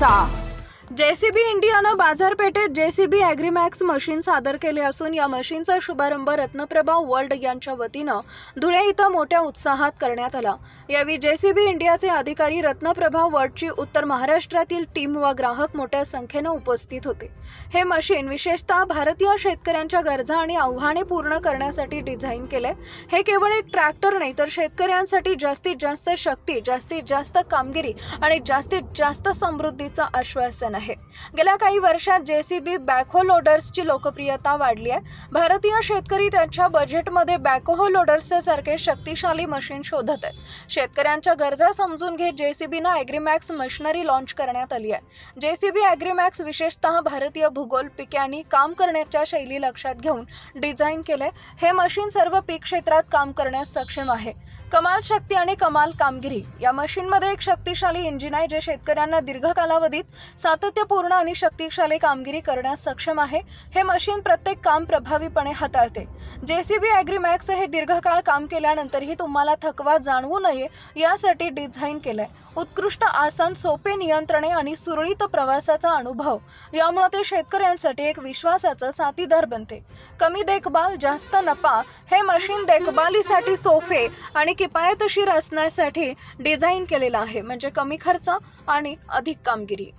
早啊。जेसीबी इंडियानं बाजारपेठेत JCB ॲग्रीमॅक्स machine सादर केले असून या मशीनचा शुभारंभ रत्नप्रभा वर्ल्ड यांच्या वतीनं धुळे इथं मोठ्या उत्साहात करण्यात आला. यावेळी जेसीबी इंडियाचे अधिकारी रत्नप्रभा वर्ल्डची उत्तर महाराष्ट्रातील टीम व ग्राहक मोठ्या संख्येनं उपस्थित होते. हे मशीन विशेषतः भारतीय शेतकऱ्यांच्या गरजा आणि आव्हाने पूर्ण करण्यासाठी डिझाईन केले हे केवळ एक ट्रॅक्टर नाही तर शेतकऱ्यांसाठी जास्तीत जास्त शक्ती जास्तीत जास्त कामगिरी आणि जास्तीत जास्त समृद्धीचं आश्वासन आहे. आहे. गेल्या काही वर्षात जेसीबी बॅकहो लोडर्सची लोकप्रियता वाढली आहे. भारतीय शेतकरी त्यांच्या बजेटमध्ये बॅकहो लोडर्ससारखे शक्तिशाली मशीन शोधत आहेत. शेतकऱ्यांच्या गरजा समजून घेत जेसीबीनं ॲग्रीमॅक्स मशिनरी लॉन्च करण्यात आली आहे. जेसीबी ॲग्रीमॅक्स विशेषतः भारतीय भूगोल पिके आणि काम करण्याच्या शैली लक्षात घेऊन डिझाईन केले हे मशीन सर्व पीक क्षेत्रात काम करण्यास सक्षम आहे. कमाल शक्ती आणि कमाल कामगिरी या मशीनमध्ये एक शक्तिशाली इंजिन आहे जे शेतकऱ्यांना दीर्घ कालावधीत सातत्यपूर्ण आणि शक्तिशाली कामगिरी करण्यास सक्षम आहे. हे मशीन प्रत्येक काम प्रभावीपणे हाताळते. जेसीबी ॲग्रीमॅक्स हे दीर्घकाळ काम केल्यानंतरही तुम्हाला थकवा जाणवू नये यासाठी डिझाईन केलंय. उत्कृष्ट आसन सोपे नियंत्रणे आणि सुरळीत प्रवासाचा अनुभव. यामुळे ते शेतकऱ्यांसाठी एक विश्वासाचं साथीदार बनते. कमी देखभाल जास्त नफा हे मशीन देखभालीसाठी सोपे आणि किफायतशीर असण्यासाठी डिझाईन केलेलं आहे. म्हणजे कमी खर्च आणि अधिक कामगिरी.